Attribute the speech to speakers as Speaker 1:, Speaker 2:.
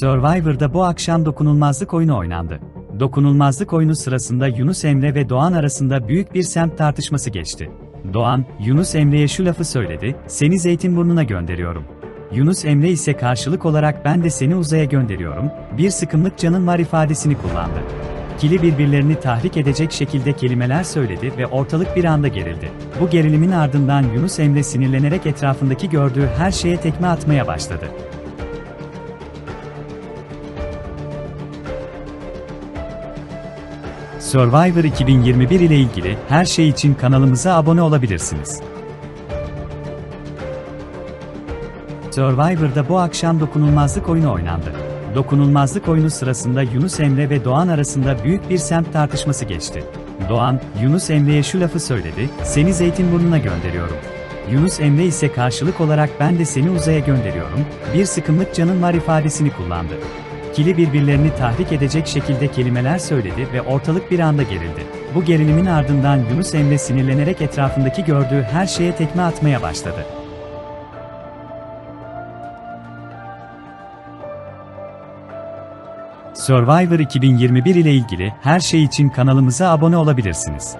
Speaker 1: Survivor'da bu akşam dokunulmazlık oyunu oynandı. Dokunulmazlık oyunu sırasında Yunus Emre ve Doğan arasında büyük bir semt tartışması geçti. Doğan, Yunus Emre'ye şu lafı söyledi, seni Zeytinburnu'na gönderiyorum. Yunus Emre ise karşılık olarak ben de seni uzaya gönderiyorum, bir sıkımlık canın var ifadesini kullandı. İkili birbirlerini tahrik edecek şekilde kelimeler söyledi ve ortalık bir anda gerildi. Bu gerilimin ardından Yunus Emre sinirlenerek etrafındaki gördüğü her şeye tekme atmaya başladı. Survivor 2021 ile ilgili her şey için kanalımıza abone olabilirsiniz. Survivor'da bu akşam dokunulmazlık oyunu oynandı. Dokunulmazlık oyunu sırasında Yunus Emre ve Doğan arasında büyük bir semt tartışması geçti. Doğan, Yunus Emre'ye şu lafı söyledi, seni Zeytinburnu'na gönderiyorum. Yunus Emre ise karşılık olarak ben de seni uzaya gönderiyorum, bir sıkımlık canın var ifadesini kullandı. İkili birbirlerini tahrik edecek şekilde kelimeler söyledi ve ortalık bir anda gerildi. Bu gerilimin ardından Yunus Emre sinirlenerek etrafındaki gördüğü her şeye tekme atmaya başladı. Survivor 2021 ile ilgili her şey için kanalımıza abone olabilirsiniz.